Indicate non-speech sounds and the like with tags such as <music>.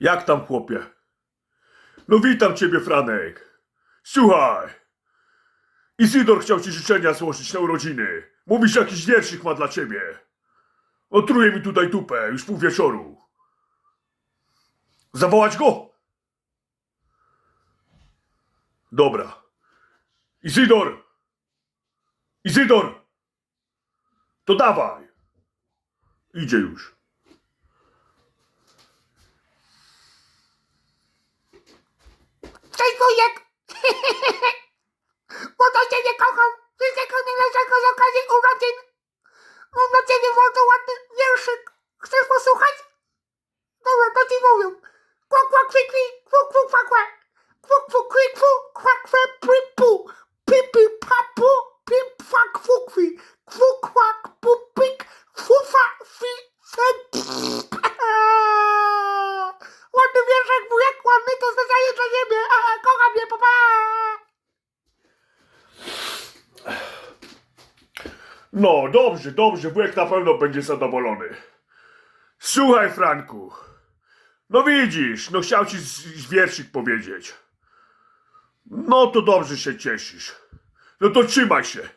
Jak tam, chłopie? No witam ciebie, Franek. Słuchaj. Izydor chciał ci życzenia złożyć na urodziny. Mówisz, jakiś wierszyk ma dla ciebie. Otruje mi tutaj dupę, już pół wieczoru. Zawołać go? Dobra. Izydor! Izydor! To dawaj! Idzie już. Wujek! <laughs> To ciebie kocham! Wszystkiego najlepszego z okazji urodzin! Mam dla ciebie bardzo ładny wierszyk. Chcesz posłuchać? Dobra, to ci mówię. Kwak, kwak, kwi, kwi, kwuk, kwuk, kwak, kwak. Kwuk, kwuk, kwi, kwu, kwak, kwe, pry, pu. Pi, pi, pa, pu, pi, fa, kwu, kwi. Kwu, kwak, pu, pik, fu, fa, fi, fe, pff. Ładny wierszek, wujek, ładny, to zdecydowanie dla ciebie. Aha, kocham mnie, papa. No, dobrze, dobrze, wujek na pewno będzie zadowolony. Słuchaj, Franku. No widzisz, no chciał ci wierszyk powiedzieć. No to dobrze się cieszysz. No to trzymaj się.